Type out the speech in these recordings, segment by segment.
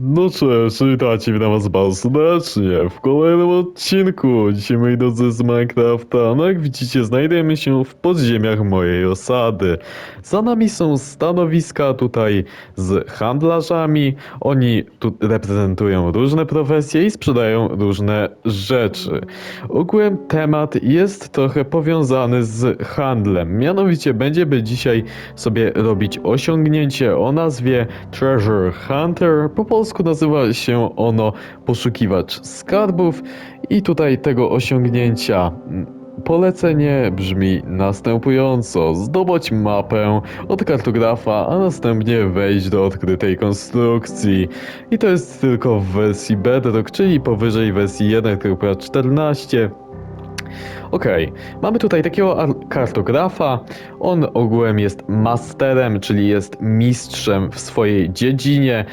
No cześć, witajcie, witam was bardzo serdecznie w kolejnym odcinku. Dzisiaj, moi drodzy, z Minecrafta. No jak widzicie, znajdujemy się w podziemiach mojej osady. Za nami są stanowiska tutaj z handlarzami. Oni tu reprezentują różne profesje i sprzedają różne rzeczy. Ogółem temat jest trochę powiązany z handlem. Mianowicie będziemy dzisiaj sobie robić osiągnięcie o nazwie Treasure Hunter. Po polsku nazywa się ono poszukiwacz skarbów i tutaj tego osiągnięcia Polecenie brzmi następująco: zdobądź mapę od kartografa, a następnie wejść do odkrytej konstrukcji. I to jest tylko w wersji Bedrock, czyli powyżej wersji 1.14. Okej, mamy tutaj takiego ar- kartografa. On ogółem jest masterem, czyli jest mistrzem w swojej dziedzinie.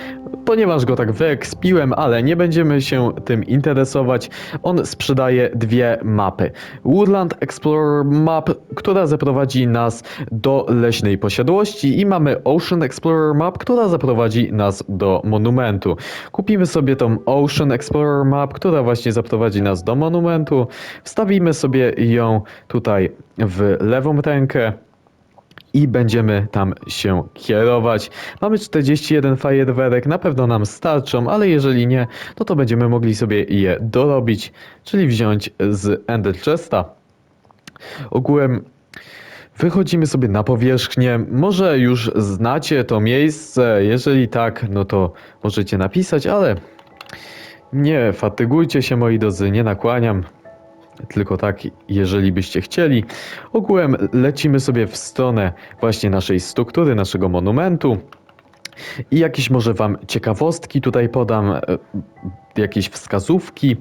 Ponieważ go tak wyekspiłem, ale nie będziemy się tym interesować, on sprzedaje dwie mapy. Woodland Explorer Map, która zaprowadzi nas do leśnej posiadłości i mamy Ocean Explorer Map, która zaprowadzi nas do monumentu. Kupimy sobie tą Ocean Explorer Map, która właśnie zaprowadzi nas do monumentu. Wstawimy sobie ją tutaj w lewą rękę i będziemy tam się kierować. Mamy 41 fajerwerek, na pewno nam starczą, ale jeżeli nie, no to będziemy mogli sobie je dorobić, czyli wziąć z Ender Chesta. Ogółem wychodzimy sobie na powierzchnię. Może już znacie to miejsce, jeżeli tak, no to możecie napisać, ale nie fatygujcie się moi drodzy, nie nakłaniam. Tylko tak, jeżeli byście chcieli. Ogółem lecimy sobie w stronę właśnie naszej struktury, naszego monumentu. I jakieś może Wam ciekawostki tutaj podam, jakieś wskazówki.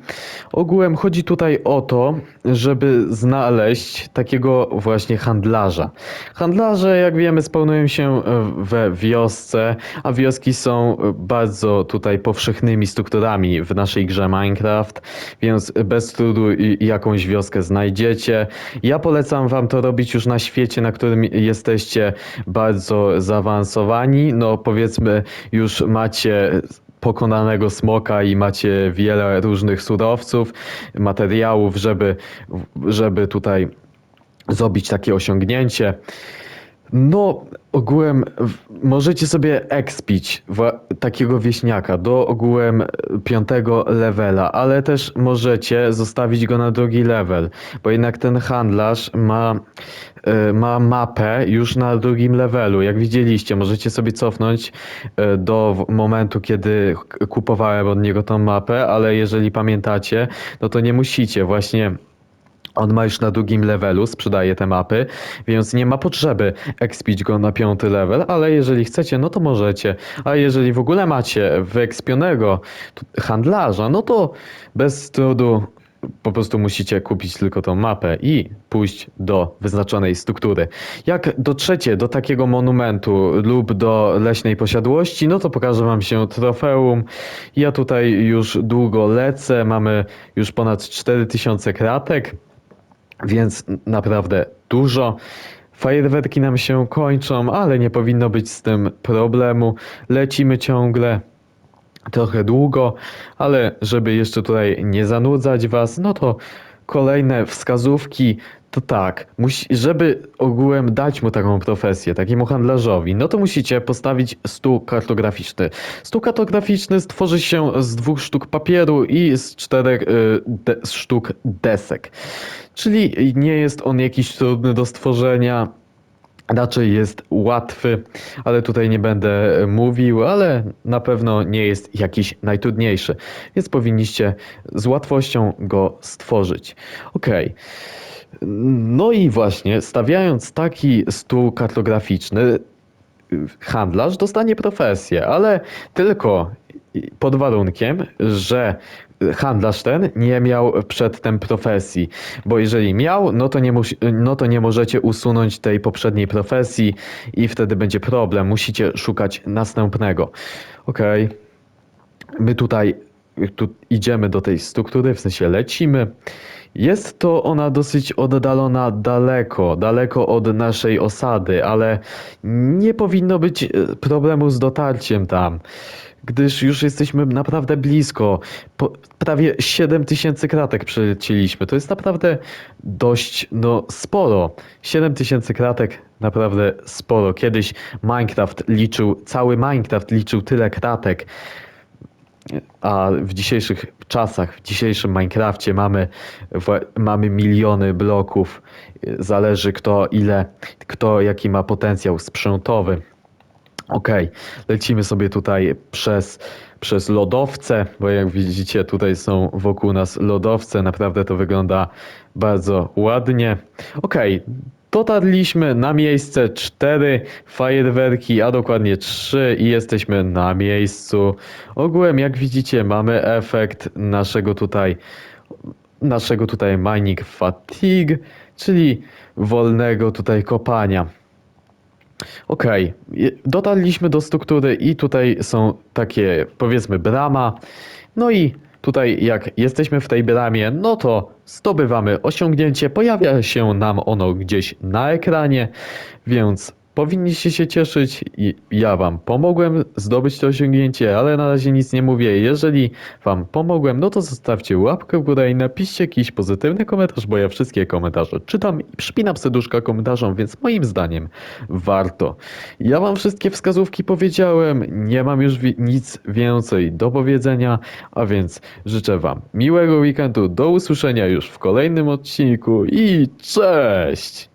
Ogółem chodzi tutaj o to, żeby znaleźć takiego właśnie handlarza. Handlarze, jak wiemy, spełniają się we wiosce, a wioski są bardzo tutaj powszechnymi strukturami w naszej grze Minecraft, więc bez trudu jakąś wioskę znajdziecie. Ja polecam Wam to robić już na świecie, na którym jesteście bardzo zaawansowani. No powiedzmy, już macie pokonanego smoka i macie wiele różnych surowców, materiałów, żeby, żeby tutaj zrobić takie osiągnięcie. No, ogółem możecie sobie expić takiego wieśniaka do ogółem e, piątego levela, ale też możecie zostawić go na drugi level, bo jednak ten handlarz ma, e, ma mapę już na drugim levelu. Jak widzieliście, możecie sobie cofnąć e, do momentu, kiedy kupowałem od niego tą mapę, ale jeżeli pamiętacie, no to nie musicie właśnie. On ma już na drugim levelu, sprzedaje te mapy, więc nie ma potrzeby expić go na piąty level, ale jeżeli chcecie, no to możecie. A jeżeli w ogóle macie wyekspionego handlarza, no to bez trudu po prostu musicie kupić tylko tą mapę i pójść do wyznaczonej struktury. Jak dotrzecie do takiego monumentu lub do leśnej posiadłości, no to pokażę wam się trofeum. Ja tutaj już długo lecę, mamy już ponad 4000 kratek więc naprawdę dużo. Fajerwerki nam się kończą, ale nie powinno być z tym problemu. Lecimy ciągle. Trochę długo, ale żeby jeszcze tutaj nie zanudzać Was, no to kolejne wskazówki to tak, żeby ogółem dać mu taką profesję, takiemu handlarzowi, no to musicie postawić stół kartograficzny. Stół kartograficzny stworzy się z dwóch sztuk papieru i z czterech y, de, sztuk desek. Czyli nie jest on jakiś trudny do stworzenia. Raczej jest łatwy, ale tutaj nie będę mówił, ale na pewno nie jest jakiś najtrudniejszy, więc powinniście z łatwością go stworzyć. Okej. No i właśnie, stawiając taki stół kartograficzny, handlarz dostanie profesję, ale tylko pod warunkiem, że handlarz ten nie miał przedtem profesji, bo jeżeli miał, no to nie, no to nie możecie usunąć tej poprzedniej profesji i wtedy będzie problem, musicie szukać następnego. Okej, my tutaj tu idziemy do tej struktury, w sensie lecimy. Jest to ona dosyć oddalona daleko, daleko od naszej osady, ale nie powinno być e, problemu z dotarciem tam. gdyż już jesteśmy naprawdę blisko. Po, prawie 7000 kratek przelecieliśmy. To jest naprawdę dość, no, sporo. 7000 kratek, naprawdę sporo. Kiedyś Minecraft liczył, cały Minecraft liczył tyle kratek. A w dzisiejszych czasach, w dzisiejszym Minecrafcie mamy, mamy miliony bloków. Zależy kto ile, kto jaki ma potencjał sprzętowy. Okej, lecimy sobie tutaj przez, przez lodowce, bo jak widzicie tutaj są wokół nas lodowce, naprawdę to wygląda bardzo ładnie. Okej, dotarliśmy na miejsce 4 fajerwerki, a dokładnie 3 i jesteśmy na miejscu. Ogółem jak widzicie mamy efekt naszego tutaj naszego tutaj mining fatigue, czyli wolnego tutaj kopania. Je- dotarliśmy do struktury i tutaj są takie, powiedzmy, brama. No i tutaj jak jesteśmy w tej bramie, no to zdobywamy osiągnięcie, pojawia się nam ono gdzieś na ekranie, więc powinniście się cieszyć i ja wam pomogłem zdobyć to osiągnięcie, ale na razie nic nie mówię. Jeżeli wam pomogłem, no to zostawcie łapkę w górę i napiszcie jakiś pozytywny komentarz, bo ja wszystkie komentarze czytam i przypinam serduszka komentarzom, więc moim zdaniem warto. Ja wam wszystkie wskazówki powiedziałem, nie mam już nic więcej do powiedzenia, a więc życzę wam miłego weekendu, do usłyszenia już w kolejnym odcinku i cześć!